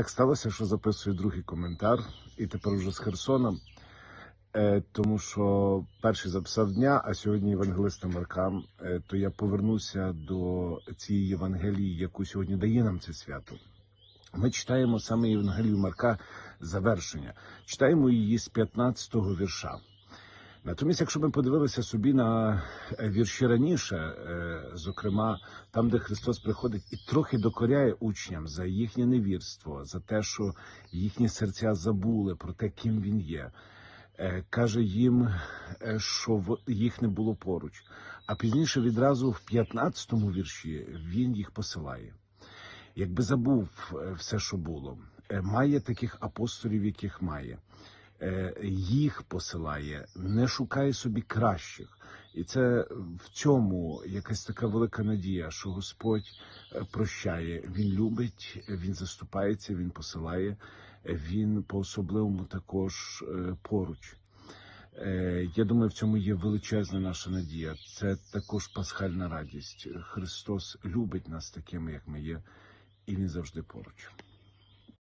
Так сталося, що записую другий коментар, і тепер уже з Херсона, е, тому що перший записав дня, а сьогодні Євангелиста Марка. Е, то я повернуся до цієї Євангелії, яку сьогодні дає нам це свято. Ми читаємо саме Євангелію Марка завершення, читаємо її з 15-го вірша. Натомість, якщо ми подивилися собі на е, вірші раніше, е, зокрема там, де Христос приходить і трохи докоряє учням за їхнє невірство, за те, що їхні серця забули про те, ким він є, Е, каже їм, що їх не було поруч. А пізніше відразу в 15-му вірші він їх посилає. Якби забув все, що було, має таких апостолів, яких має їх посилає, не шукає собі кращих. І це в цьому якась така велика надія, що Господь е, прощає. Він любить, е, він заступається, він посилає, е, він по-особливому також е, поруч. Е, Я думаю, в цьому є величезна наша надія. Це також пасхальна радість. Христос любить нас такими, як ми є, і Він завжди поруч.